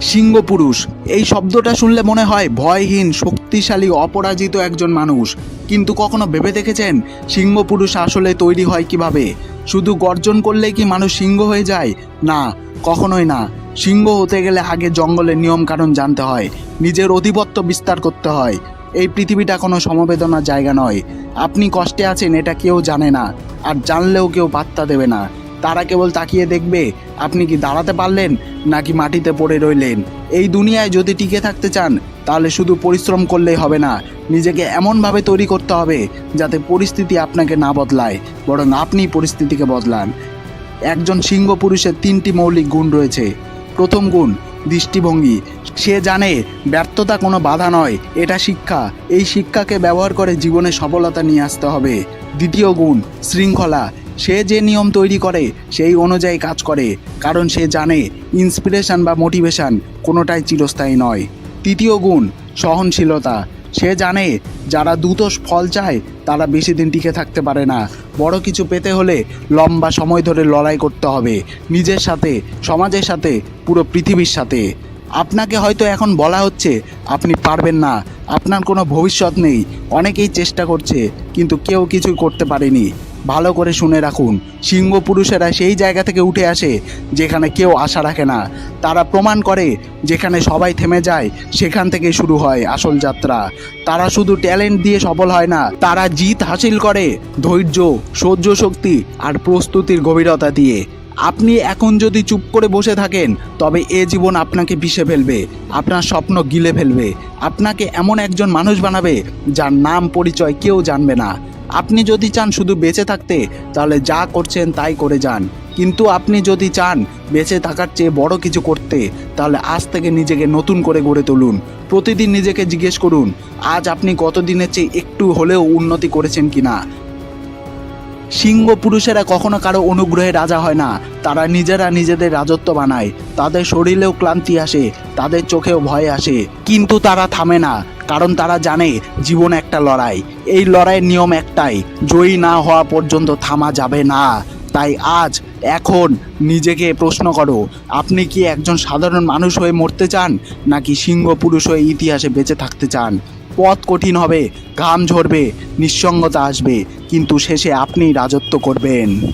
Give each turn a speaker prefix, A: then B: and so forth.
A: সিংহ পুরুষ এই শব্দটা শুনলে মনে হয় ভয়হীন, শক্তিশালী, অপরাজিত একজন মানুষ। কিন্তু কখনো ভেবে দেখেছেন সিংহ পুরুষ আসলে তৈরি হয় কীভাবে? শুধু গর্জন করলেই কি মানুষ সিংহ হয়ে যায়? না, কখনোই না। সিংহ হতে গেলে আগে জঙ্গলের নিয়ম কানুন জানতে হয়, নিজের অধিপত্য বিস্তার করতে হয়। এই পৃথিবীটা কোনো সমবেদনার জায়গা নয়। আপনি কষ্টে আছেন, এটা কেউ জানে না। আর জানলেও কেউ পাত্তা দেবে না। তারা কেবল তাকিয়ে দেখবে, আপনি কি দাঁড়াতে পারলেন নাকি মাটিতে পড়ে রইলেন? এই দুনিয়ায় যদি টিকে থাকতে চান, তাহলে শুধু পরিশ্রম করলেই হবে না, নিজেকে এমনভাবে তৈরি করতে হবে যাতে পরিস্থিতি আপনাকে না বদলায়, বরং আপনি পরিস্থিতিকে বদলান। একজন সিংহ পুরুষের তিনটি মৌলিক গুণ রয়েছে। প্রথম গুণ দৃষ্টিভঙ্গি। সে জানে ব্যর্থতা কোনো বাধা নয়, এটা শিক্ষা। এই শিক্ষাকে ব্যবহার করে জীবনে সফলতা নিয়ে আসতে হবে। দ্বিতীয় গুণ, শৃঙ্খলা। সে যে নিয়ম তৈরি করে, সেই অনুযায়ী কাজ করে, কারণ সে জানে ইন্সপিরেশন বা মোটিভেশন কোনোটাই চিরস্থায়ী নয়। তৃতীয় গুণ, সহনশীলতা। সে জানে যারা দ্রুত ফল চায়, তারা বেশি দিন টিকে থাকতে পারে না। বড় কিছু পেতে হলে লম্বা সময় ধরে লড়াই করতে হবে, নিজের সাথে, সমাজের সাথে, পুরো পৃথিবীর সাথে। আপনাকে হয়তো এখন বলা হচ্ছে, আপনি পারবেন না, আপনার কোনো ভবিষ্যৎ নেই, অনেকেই চেষ্টা করছে, কিন্তু কেউ কিছুই করতে পারেনি। ভালো করে শুনে রাখুন, সিংহ পুরুষেরা সেই জায়গা থেকে উঠে আসে যেখানে কেউ আশা রাখে না। তারা প্রমাণ করে যেখানে সবাই থেমে যায়, সেখান থেকে শুরু হয় আসল যাত্রা। তারা শুধু ট্যালেন্ট দিয়ে সফল হয় না, তারা জিত হাসিল করে ধৈর্য সহ্য শক্তি আর প্রস্তুতির গভীরতা দিয়ে। আপনি এখন যদি চুপ করে বসে থাকেন, তবে এ জীবন আপনাকে পিষে ফেলবে, আপনার স্বপ্ন গিলে ফেলবে, আপনাকে এমন একজন মানুষ বানাবে যার নাম পরিচয় কেউ জানবে না। আপনি যদি চান শুধু বেঁচে থাকতে, তাহলে যা করছেন তাই করে যান। কিন্তু আপনি যদি চান বেঁচে থাকার চেয়ে বড় কিছু করতে, তাহলে আজ থেকে নিজেকে নতুন করে গড়ে তুলুন। প্রতিদিন নিজেকে জিজ্ঞেস করুন, আজ আপনি গতদিনের চেয়ে একটু হলেও উন্নতি করেছেন কি না সিংহ পুরুষেরা কখনো কারও অনুগ্রহে রাজা হয় না। তারা নিজেরা নিজেদের রাজত্ব বানায়। তাদের শরীরেও ক্লান্তি আসে, তাদের চোখেও ভয় আসে। কিন্তু তারা থামে না, কারণ তারা জানে জীবন একটা লড়াই। এই লড়াইয়ের নিয়ম একটাই, জয়ী না হওয়া পর্যন্ত থামা যাবে না। তাই আজ, এখন নিজেকে প্রশ্ন করো, আপনি কি একজন সাধারণ মানুষ হয়ে মরতে চান, নাকি সিংহ পুরুষ হয়ে ইতিহাসে বেঁচে থাকতে চান? পথ কঠিন হবে, ঘাম ঝরবে, নিঃসঙ্গতা আসবে, কিন্তু শেষে আপনি রাজত্ব করবেন।